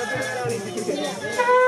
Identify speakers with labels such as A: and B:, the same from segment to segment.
A: Yeah.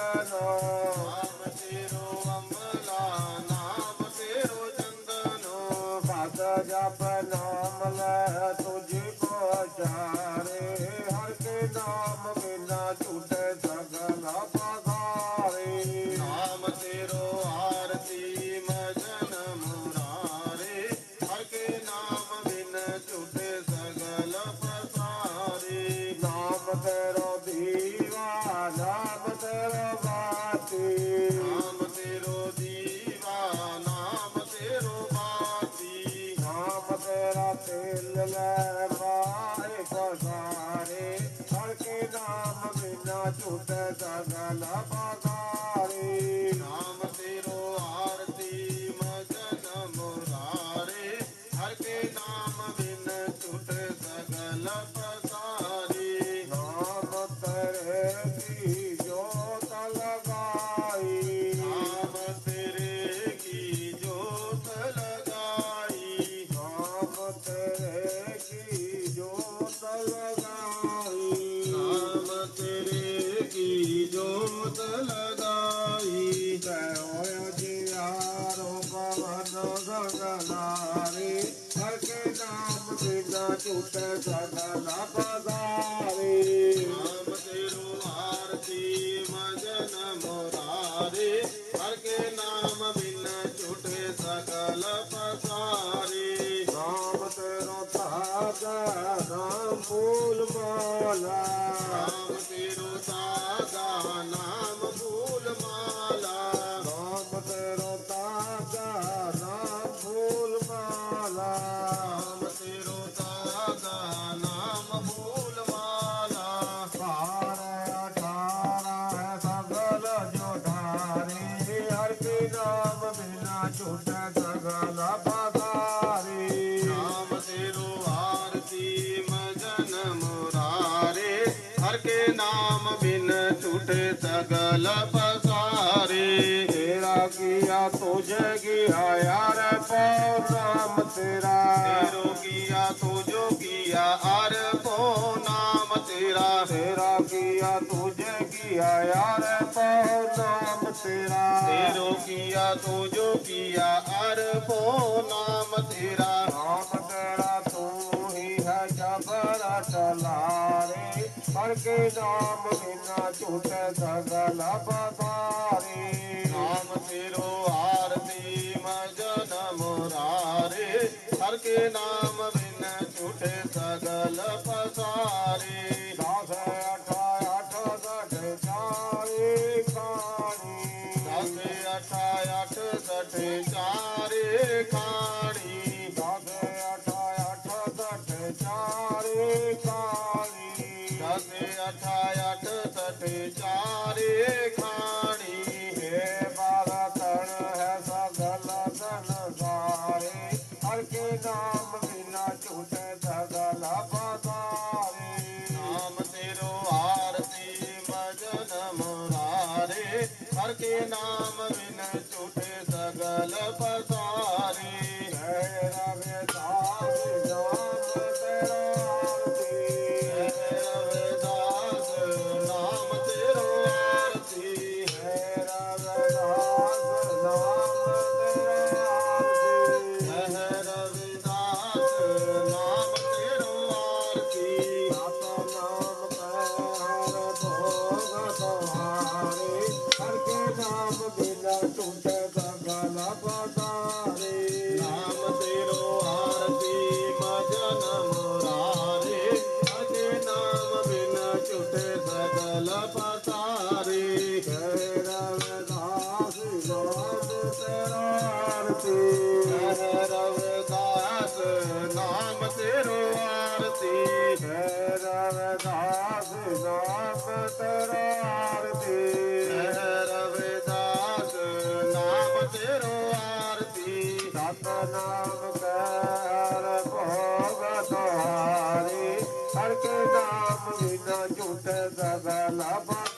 A: na na. I
B: love us. जल पसारे तेरा किया तुझे किया
A: यार पौ नाम तेरा तेरो किया तुझो किया अर पौ
B: नाम तेरा तेरा किया तुझे किया यार पौ नाम तेरा
C: तेरो किया तुझो किया अर पौ नाम तेरा नाम तेरा
D: तू ही है जबर चला ਹਰ ਕੇ ਨਾਮ ਬਿਨਾ ਝੂਟੇ ਸਗਲ
C: ਬਸਾਰੀ
D: ਨਾਮ
C: ਸਿਰੋ
D: ਆਰਤੀ ਮਜਨ ਮੁਰਾਰੇ ਹਰ ਕੇ ਨਾਮ
C: ਨਾਮ ਆਰਤੀ ਸਤਨਾਮ ਕਰ ਭੋਗ ਤੁਹਾਰੇ ਹਰ ਕੇ ਨਾਮ ਬਿਨਾ ਝੂਠ ਸਗਲ ਬਕਾਰੇ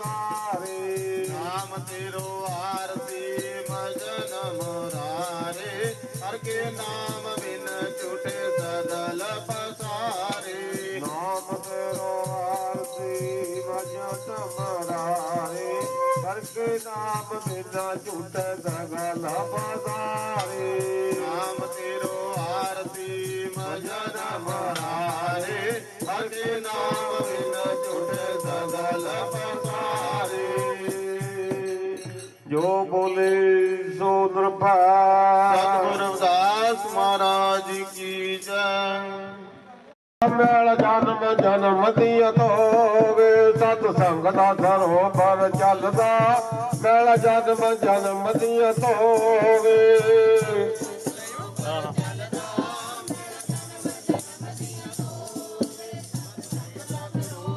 D: ਬਿਨਾ ਝੂਠ
C: ਸਗਲ ਬਕਾਰੇ
D: ਨਾਮ ਤੇਰੋ ਆਰਤੀ ਮਜਨ ਮੁਰਾਰੇ ਹਰ ਨਾਮ ਬਿਨ ਝੂਠੇ ਸਦਲ ਪਸਾਰੇ
C: ਜੋ ਬੋਲੇ ਸੋ ਨਿਰਭੈ
D: ਸਤਿਗੁਰੂ ਰਵਿਦਾਸ ਮਹਾਰਾਜ ਕੀ ਜੈ।
C: ਮੇਲ ਜਨਮ ਜਨਮ ਦੀਆਂ ਤੋਵੇ ਸਤ ਸੰਗ ਦਾ ਸਰੋਵਰ ਚੱਲਦਾ। ਮੇਲ ਜਨਮ ਜਨਮ ਦੀਆਂ ਤੋਵੇ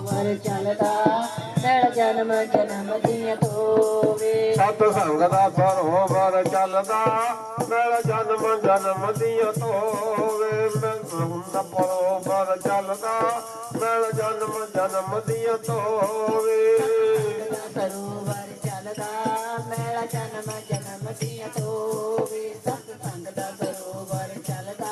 B: ਵਰ ਚੱਲਦਾ। ਨੜ ਜਨਮ ਜਨਮ ਦੀਆਂ ਤੋਵੇ
C: ਸਤ ਸੰਗ ਦਾ ਸਰੋਵਰ ਚੱਲਦਾ। ਮੇਲ ਜਨਮ ਜਨਮ ਦੀਆਂ ਤੋਵੇ ਮੈਂ ਪਰੋਵਰ ਚੱਲਦਾ ਮੇਲ ਜਨਮ ਜਨਮ ਦੀਆਂ ਤੋਵੇ।
B: ਸਰੋਵਰ ਚੱਲਦਾ ਮੇਲਾ ਜਨਮ ਜਨਮ ਦੀਆਂ ਤੋਵੇ। ਸਤ ਸੰਗ ਦਾ ਸਰੋਵਰ ਚੱਲਦਾ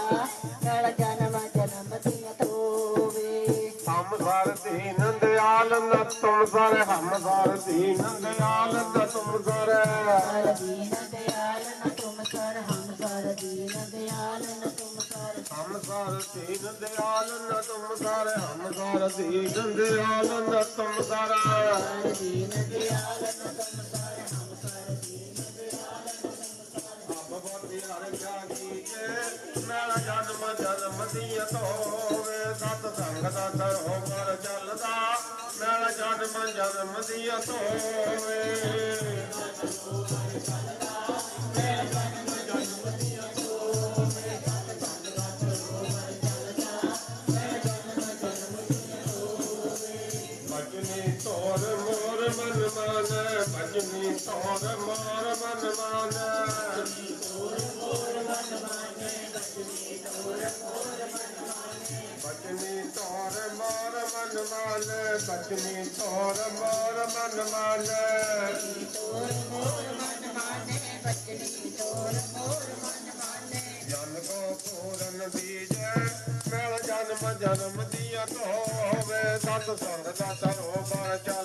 B: ਮੇਲਾ ਜਨਮ ਜਨਮ ਦੀਆਂ ਤੋਵੇ।
C: ਹਮ ਸਰ ਦੀਨ ਦਿਆਲ ਨ ਤੁਮ ਸਰ ਹਮ ਸਰ ਦੀਨ ਦਿਆਲ ਨ ਤੁਮ ਸਰ ਸਰ ਦੀਨ ਦਿਆਲ ਨ ਤੁਮ ਹਮ ਸਰ ਦੀਨ ਦਿਆਲ ਨ ਤੁਮ ਸਰ
B: ਹਰ ਦੀਨ ਦਿਆਲ ਨ ਤੁਮ ਕਰ ਹਮ ਕਰ ਦੀਨ
C: ਭਗਵਤੀ ਹਰਿ ਜਾਗੀ ਮੇਰਾ ਜਨਮ ਜਨਮ ਦੀਆਂ ਹੋਵੇ। ਸਤ ਸੰਗ ਦਾ ਸਰੋਵਰ ਚੱਲਦਾ ਮੇਰਾ ਜਨਮ ਜਨਮ ਦੀਆਂ ਤੋਵੇ ਮਾਨ ਭਜਨੀ ਤੋਰ ਮੋਰ ਮਨ ਮਾਨ ਜਨ ਕੋ ਪੂਰਨ ਦੀਜੈ ਮੇਲ ਜਨਮ ਜਨਮ ਦੀਆਂ ਤੋਵੇ ਸਤ ਸੰਗ ਦਾ ਸਰੋਵਰ ਚੱਲਦਾ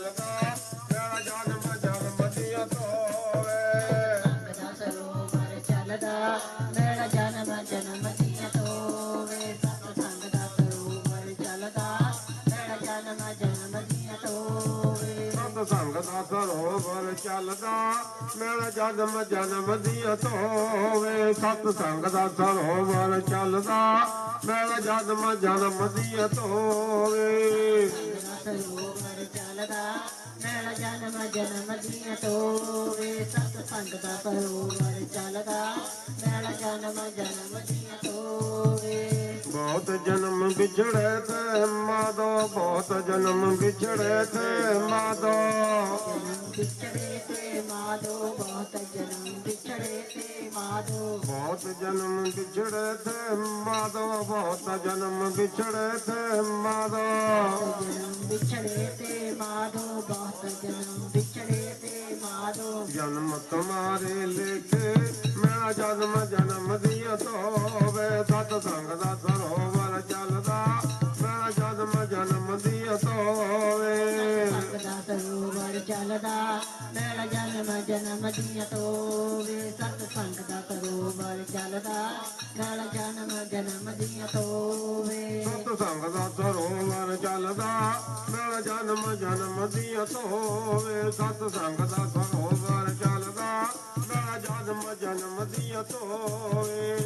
B: ਮੇਰਾ ਜਨਮ ਜਨਮ ਦੀਆਂ ਤੋਵੇ ਸਤ ਸੰਗ ਦਾ ਸਰੋਵਰ ਚੱਲਦਾ। ਮੇਰਾ ਜਨਮ ਜਨਮ ਦੀਆਂ ਤੋਵੇ
C: ਦਾ ਸਰੋਵਰ ਚੱਲਦਾ ਮੇਰਾ ਜਨਮ ਜਨਮ ਦੀਆਂ ਤੋਵੇ ਸਤ ਸੰਗ ਦਾ ਸਰੋਵਰ ਚੱਲਦਾ। ਮੇਰਾ ਜਨਮ ਜਨਮ ਦੀਆਂ ਤੋਵੇ ਬਹੁਤ ਜਨਮ ਵਿਛੜੇ ਤੇ ਮਾਦੋ, ਬਹੁਤ ਜਨਮ ਵਿਛੜੇ ਤੇ ਮਾਦੋ।
B: ਵਿਛੜੇ ਤੇ ਮਾਦੋ ਬਹੁਤ ਜਨਮ ਵਿਛੜੇ ਤੇ ਮਾਦੋ,
C: ਬਹੁਤ ਜਨਮ ਵਿਛੜੇ ਤੇ ਮਾਦੋ। ਬਹੁਤ ਜਨਮ ਵਿਛੜੇ ਤੇ ਮਾਦੋ
B: ਵਿਛੜੇ ਤੇ ਮਾਦੋ ਬਹੁਤ ਜਨਮ ਵਿਛੜੇ ਤੇ ਮਾਦੋ
C: ਜਨਮ ਤੁਮਾਰੇ ਲਿਖੇ, ਮੇਰਾ ਜਨਮ ਜਨਮ ਦੀਆਂ ਤੋਵੇ ਸਤ ਸੰਗ ਦਾ ਚੱਲਦਾ ਮੇਰਾ ਜਨਮ ਜਨਮ ਦੀਆਂ ਤੋਵੇ
B: ਸਤ ਸੰਗ ਦਾ ਸਰੋਵਰ ਚੱਲਦਾ ਮੇਰਾ ਜਨਮ ਜਨਮ ਦੀਆਂ ਤੋਵੇ
C: ਸਤ ਸੰਗ ਦਾ ਸਰੋਵਰ ਚੱਲਦਾ ਮੇਰਾ ਜਨਮ ਜਨਮ ਦੀਆਂ ਤੋਵੇ ਸਤ ਸੰਗ ਦਾ ਸਰੋਵਰ ਚੱਲਦਾ ਮੇਰਾ ਜਨਮ ਜਨਮ ਦੀਆਂ ਤੋਵੇ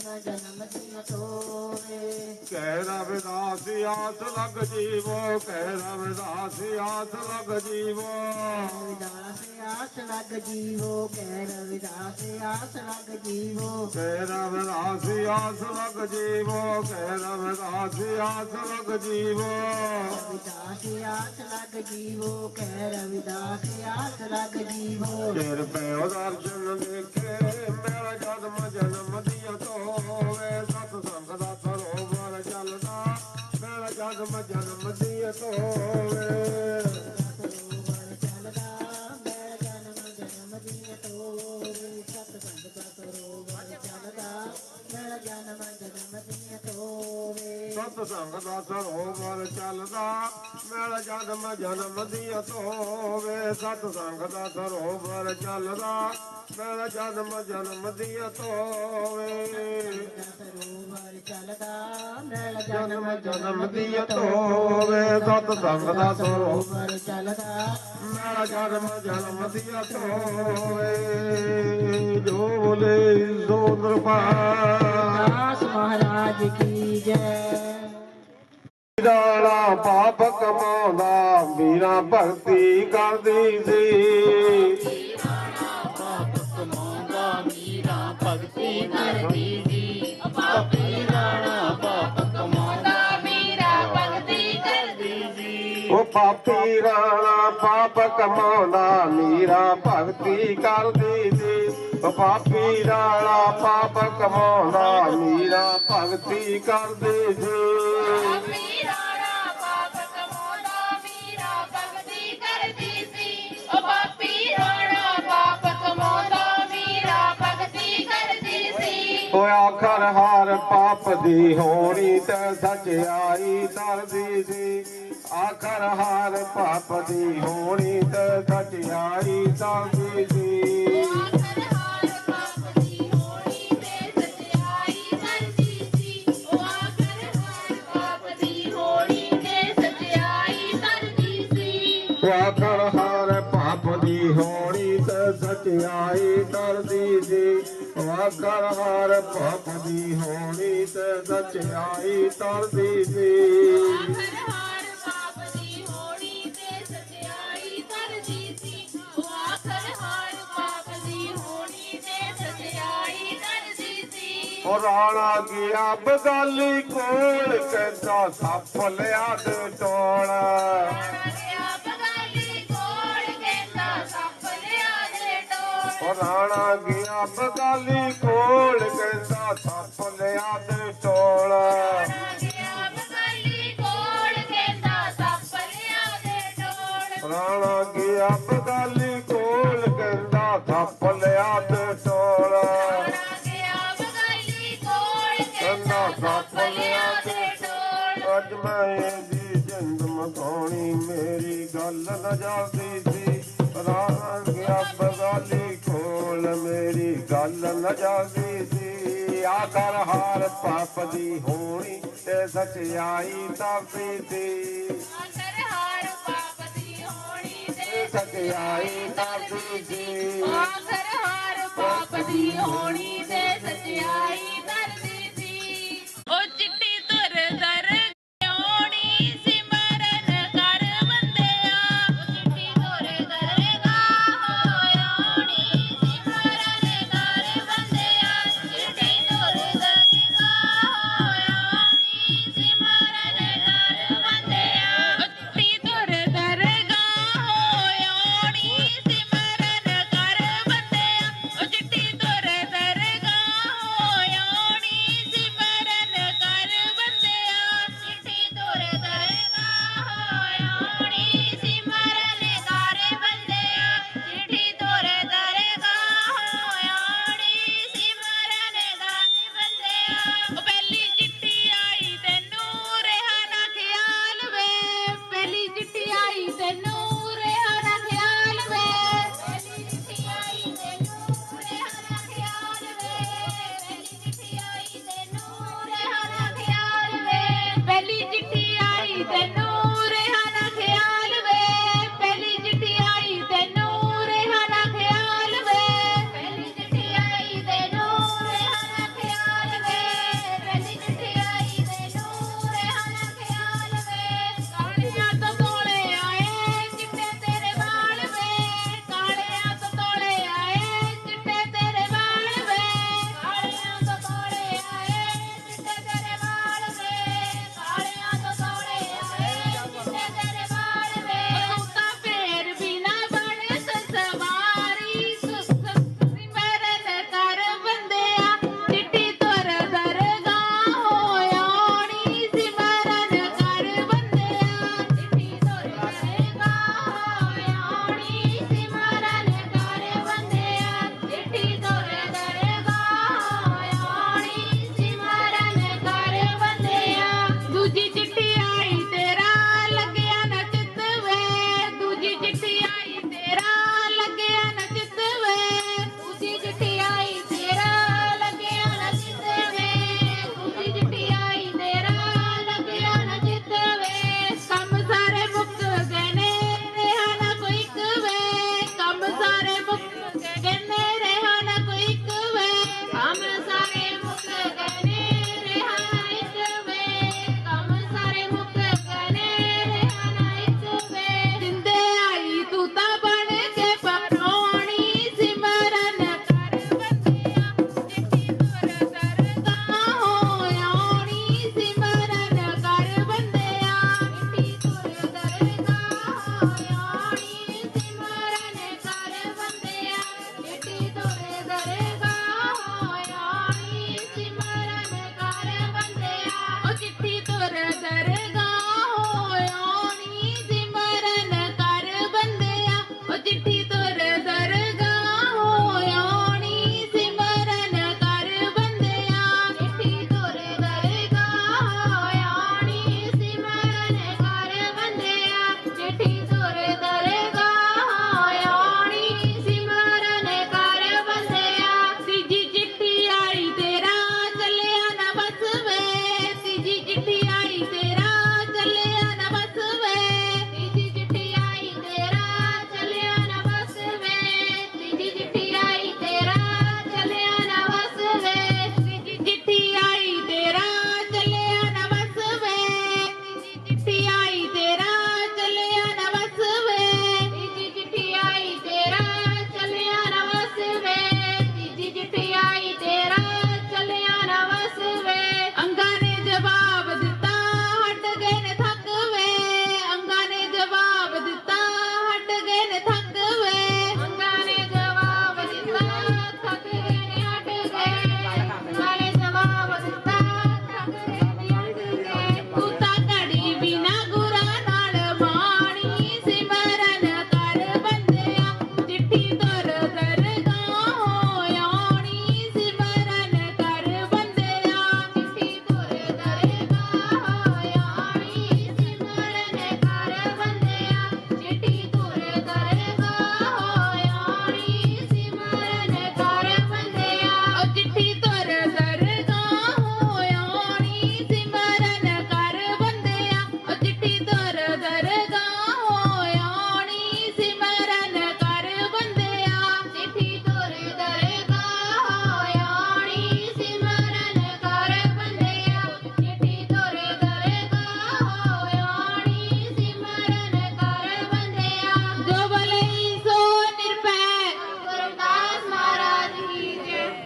B: ਜਨਮ ਦੀਆਂ ਤੋਵੇ ਸਤ ਸੰਗ ਦਾ ਸਰੋਵਰ ਜਨਮ ਜਨਮ ਜਨਮ
C: ਕਹਿ ਰਵਿਦਾਸ ਆਸ ਲਗ ਜੀਵੋ, ਕਹਿ ਰਵਿਦਾਸ ਆਸ ਲਗ ਜੀਵੋ
B: ਰਵਿਦਾਸ ਆਸ ਲਗ ਜੀਵੋ। ਕਹਿ ਰਵਿਦਾਸ ਆਸ ਲਗ ਜੀਵੋ
C: ਕਹਿ ਰਵਿਦਾਸ ਆਸ ਲਗ ਜੀਵੋ, ਕਹਿ ਰਵਿਦਾਸ ਆਸ ਲਗ ਜੀਵੋ
B: ਰਵਿਦਾਸ ਆਸ ਲਗ ਜੀਵੋ। ਕਹਿ ਰਵਿਦਾਸ ਆਸ ਲਗ ਜੀਵੋ
C: ਤੇਰ ਪਿਓ ਦਰਸ਼ਨ ਦੇਖੇ, ਮੇਰਾ ਜਨਮ ਜਨਮ ਮੇਰਾ ਜਨਮ ਜਨਮ ਦੀਆਂ
B: ਸਤ ਸੰਗ ਦਾ ਸਰੋਵਰ ਚੱਲਦਾ ਮੇਰਾ ਜਨਮ ਜਨਮ
C: ਦੀ ਤੋਵੇ ਸਤ ਸੰਗ ਦਾ ਸਰੋਵਰ ਚੱਲਦਾ ਮੇਰਾ ਜਨਮ ਜਨਮ ਦੀਆਂ ਤੋਵੇ
B: ਸਰੋਵਰ ਚੱਲਦਾ ਮੇਰਾ
C: ਜਨਮ
B: ਜਨਮ
C: ਜਨਮ ਦੀਆਂ ਤੋਵੇ ਸਤ ਸੰਗ ਦਾ ਸਰੋਵਰ
B: ਚੱਲਦਾ
C: ਮੇਰਾ ਜਨਮ ਜਨਮ ਦੀ ਤੋਵੇ ਜੋ ਬੋਲੇ ਸੋ ਨਿਰਭੈ
B: ਦਾਸ ਮਹਾਰਾਜ ਕੀ ਜੈ।
C: ਰਾਣਾ ਪਾਪ ਕਮਾਉਂਦਾ ਵੀਰਾਂ
A: ਮੀਰਾ ਭਗਤੀ ਕਰਦੀ ਸੀ ਰਾਣਾ ਪਾਪ ਕਮਾਉਂਦਾ, ਮੀਰਾ ਭਗਤੀ ਕਰਦੀ ਸੀ।
C: ਉਹ ਪਾਪੀ ਰਾਣਾ ਪਾਪ ਕਮਾਉਂਦਾ, ਮੀਰਾ ਭਗਤੀ ਕਰਦੀ ਸੀ। ਉਹ ਪਾਪੀ ਰਾਣਾ ਪਾਪ ਕਮਾਉਂਦਾ, ਮੀਰਾ ਭਗਤੀ ਕਰਦੀ ਸੀ। ਆਖਰ ਹਾਰ ਪਾਪ ਦੀ ਹੋਣੀ ਤੇ ਸਚਾਈ ਤਰਦੀ ਸੀ। ਆਖਰ ਹਾਰ ਪਾਪ ਦੀ ਹੋਣੀ ਤੇ ਸਚਾਈ ਤਰਦੀ ਸੀ।
A: ਆਖਰ ਹਾਰ ਪਾਪ ਦੀ ਹੋਣੀ ਸਚਾਈ ਕਰਦੀ ਉਹ ਆਖਰ ਹਾਰ ਪਾਪ ਦੀ ਹੋਣੀ ਤੇ ਸਚਾਈ ਕਰਦੀ ਉਹ
C: ਰਾਣਾ ਗਿਆ ਬਗਾਲੀ ਕੋਲ ਕਹਿੰਦਾ ਸੱਪ ਲਿਆ ਦੇ ਟੋਲ ਰਾਣਾ ਗਿਆ ਬਗਾਲੀ ਕੋਲ ਕਹਿੰਦਾ ਸੱਪ ਲਿਆ ਤੇ ਟੋਲ ਜਾਂਦੀ ਸੀ। ਆਖਰ ਹਾਰ ਪਾਪ ਦੀ ਹੋਣੀ ਤੇ ਸਚਾਈ ਤਰਦੀ ਸੀ
A: ਆਖਰ ਹਾਰ ਪਾਪ ਦੀ ਹੋਣੀ ਤੇ
C: ਸਚਾਈ ਤਰਦੀ ਸੀ
A: ਆਖਰ ਹਾਰ ਪਾਪ ਦੀ ਹੋਣੀ ਤੇ ਸਚਾਈ